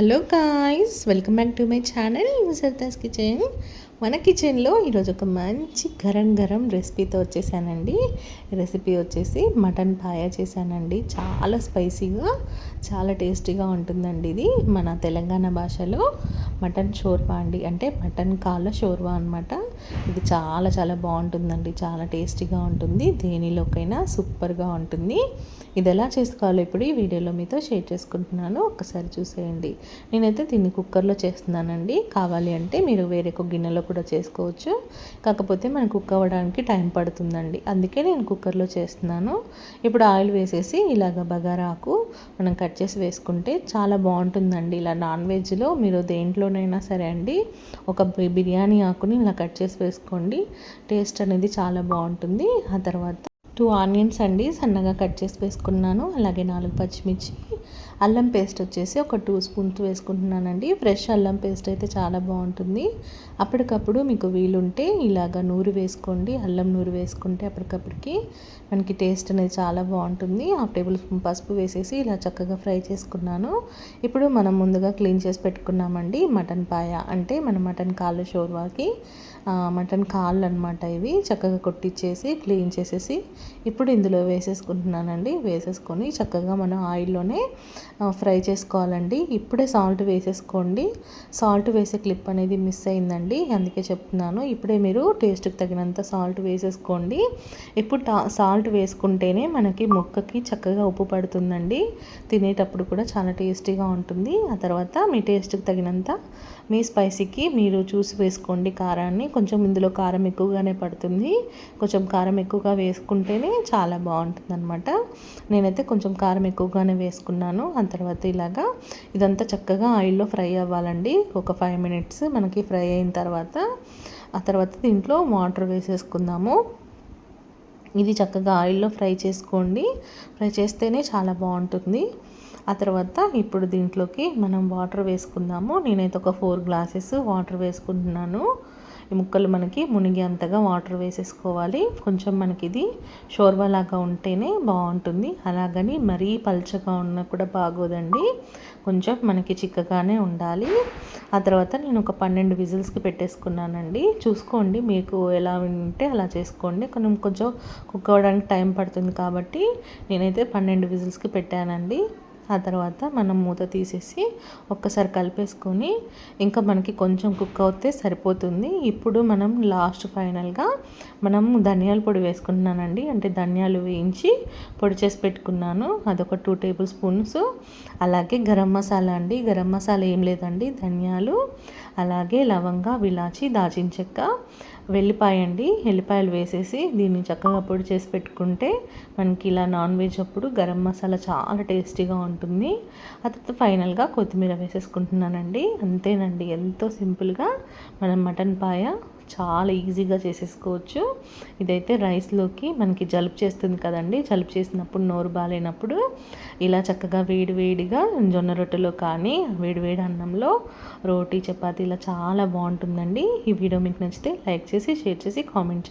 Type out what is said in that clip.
Hello guys welcome back to my channel Sarda's kitchen మన కిచెన్లో ఈరోజు ఒక మంచి గరం గరం రెసిపీతో వచ్చేసానండి. రెసిపీ వచ్చేసి మటన్ పాయ చేశానండి. చాలా స్పైసీగా చాలా టేస్టీగా ఉంటుందండి ఇది. మన తెలంగాణ భాషలో మటన్ షోర్వా అండి. అంటే మటన్ కాళ్ళ షోర్వా అనమాట ఇది చాలా చాలా బాగుంటుందండి. చాలా టేస్టీగా ఉంటుంది. దేనిలోకైనా సూపర్గా ఉంటుంది. ఇది ఎలా చేసుకోవాలో ఇప్పుడు ఈ వీడియోలో మీతో షేర్ చేసుకుంటున్నాను. ఒక్కసారి చూసేయండి. నేనైతే దీన్ని కుక్కర్లో చేస్తున్నానండి. కావాలి అంటే మీరు వేరే ఒక గిన్నెలో కూడా చేసుకోవచ్చు. కాకపోతే మనకు కుక్ అవ్వడానికి టైం పడుతుందండి. అందుకే నేను కుక్కర్లో చేస్తున్నాను. ఇప్పుడు ఆయిల్ వేసేసి ఇలాగ బగారాకు మనం కట్ చేసి వేసుకుంటే చాలా బాగుంటుందండి. ఇలా నాన్ వెజ్లో మీరు దేంట్లోనైనా సరే అండి ఒక బిర్యానీ ఆకుని ఇలా కట్ చేసి వేసుకోండి. టేస్ట్ అనేది చాలా బాగుంటుంది. ఆ తర్వాత టూ ఆనియన్స్ అండి సన్నగా కట్ చేసి వేసుకున్నాను. అలాగే నాలుగు పచ్చిమిర్చి అల్లం పేస్ట్ వచ్చేసి ఒక టూ స్పూన్స్ వేసుకుంటున్నానండి. ఫ్రెష్ అల్లం పేస్ట్ అయితే చాలా బాగుంటుంది. అప్పటికప్పుడు మీకు వీలుంటే ఇలాగ నూరు వేసుకోండి. అల్లం నూరు వేసుకుంటే అప్పటికప్పటికి మనకి టేస్ట్ అనేది చాలా బాగుంటుంది. హాఫ్ టేబుల్ స్పూన్ పసుపు వేసేసి ఇలా చక్కగా ఫ్రై చేసుకున్నాను. ఇప్పుడు మనం ముందుగా క్లీన్ చేసి పెట్టుకున్నామండి మటన్ పాయ. అంటే మన మటన్ కాళ్ళు షోర్వాకి మటన్ కాళ్ళు అనమాట ఇవి చక్కగా కొట్టించేసి క్లీన్ చేసేసి ఇప్పుడు ఇందులో వేసేసుకుంటున్నానండి. వేసేసుకొని చక్కగా మనం ఆయిల్లోనే ఫ్రై చేసుకోవాలండి. ఇప్పుడే సాల్ట్ వేసేసుకోండి. సాల్ట్ వేసే క్లిప్ అనేది మిస్ అయిందండి. అందుకే చెప్తున్నాను. ఇప్పుడే మీరు టేస్ట్కి తగినంత సాల్ట్ వేసేసుకోండి. ఇప్పుడు సాల్ట్ వేసుకుంటేనే మనకి ముక్కకి చక్కగా ఉప్పు పడుతుందండి. తినేటప్పుడు కూడా చాలా టేస్టీగా ఉంటుంది. ఆ తర్వాత మీ టేస్ట్కి తగినంత మీ స్పైసీకి మీరు చూసి వేసుకోండి కారాన్ని. కొంచెం ఇందులో కారం ఎక్కువగానే పడుతుంది. కొంచెం కారం ఎక్కువగా వేసుకుంటేనే చాలా బాగుంటుంది అనమాట నేనైతే కొంచెం కారం ఎక్కువగానే వేసుకున్నాను. ఆ తర్వాత ఇలాగా ఇదంతా చక్కగా ఆయిల్లో ఫ్రై అవ్వాలండి. ఒక ఫైవ్ మినిట్స్ మనకి ఫ్రై అయిన తర్వాత ఆ తర్వాత దీంట్లో వాటర్ వేసేసుకుందాము. ఇది చక్కగా ఆయిల్లో ఫ్రై చేసుకోండి. ఫ్రై చేస్తేనే చాలా బాగుంటుంది. ఆ తర్వాత ఇప్పుడు దీంట్లోకి మనం వాటర్ వేసుకుందాము. నేనైతే ఒక ఫోర్ గ్లాసెస్ వాటర్ వేసుకుంటున్నాను. ఈ ముక్కలు మనకి మునిగి అంతగా వాటర్ వేసేసుకోవాలి. కొంచెం మనకి ఇది షోర్వా లాగా ఉంటేనే బాగుంటుంది. అలాగని మరీ పల్చగా ఉన్న కూడా బాగోదండి. కొంచెం మనకి చిక్కగానే ఉండాలి. ఆ తర్వాత నేను ఒక పన్నెండు విజిల్స్కి పెట్టేసుకున్నానండి. చూసుకోండి మీకు ఎలా ఉంటే అలా చేసుకోండి. కొంచెం కొంచెం కుక్ అవ్వడానికి టైం పడుతుంది కాబట్టి నేనైతే పన్నెండు విజిల్స్కి పెట్టానండి. ఆ తర్వాత మనం మూత తీసేసి ఒక్కసారి కలిపేసుకొని ఇంకా మనకి కొంచెం కుక్ అవుతే సరిపోతుంది. ఇప్పుడు మనం లాస్ట్ ఫైనల్గా మనం ధనియాల పొడి వేసుకుంటున్నానండి. అంటే ధనియాలు వేయించి పొడి చేసి పెట్టుకున్నాను. అదొక టూ టేబుల్ స్పూన్స్. అలాగే గరం మసాలా అండి. గరం మసాలా ఏం లేదండి. ధనియాలు అలాగే లవంగా విలాచి దాచిన చెక్క వెల్లిపాయ అండి. వెల్లిపాయలు వేసేసి దీన్ని చక్కగా పొడి చేసి పెట్టుకుంటే మనకి ఇలా నాన్ వెజ్ అప్పుడు గరం మసాలా చాలా టేస్టీగా ఉంటుంది ఆ తర్వాత ఫైనల్గా కొత్తిమీర వేసేసుకుంటున్నానండి. అంతేనండి ఎంతో సింపుల్గా మనం మటన్ పాయ చాలా ఈజీగా చేసేసుకోవచ్చు. ఇదైతే రైస్లోకి మనకి జలుపు చేస్తుంది కదండి. జలుపు చేసినప్పుడు నోరు బాగాలేనప్పుడు ఇలా చక్కగా వేడివేడిగా జొన్న రొట్టెలో కానీ వేడివేడి అన్నంలో రోటీ చపాతీ ఇలా చాలా బాగుంటుందండి. ఈ వీడియో మీకు నచ్చితే లైక్ చేసి షేర్ చేసి కామెంట్ చేయండి.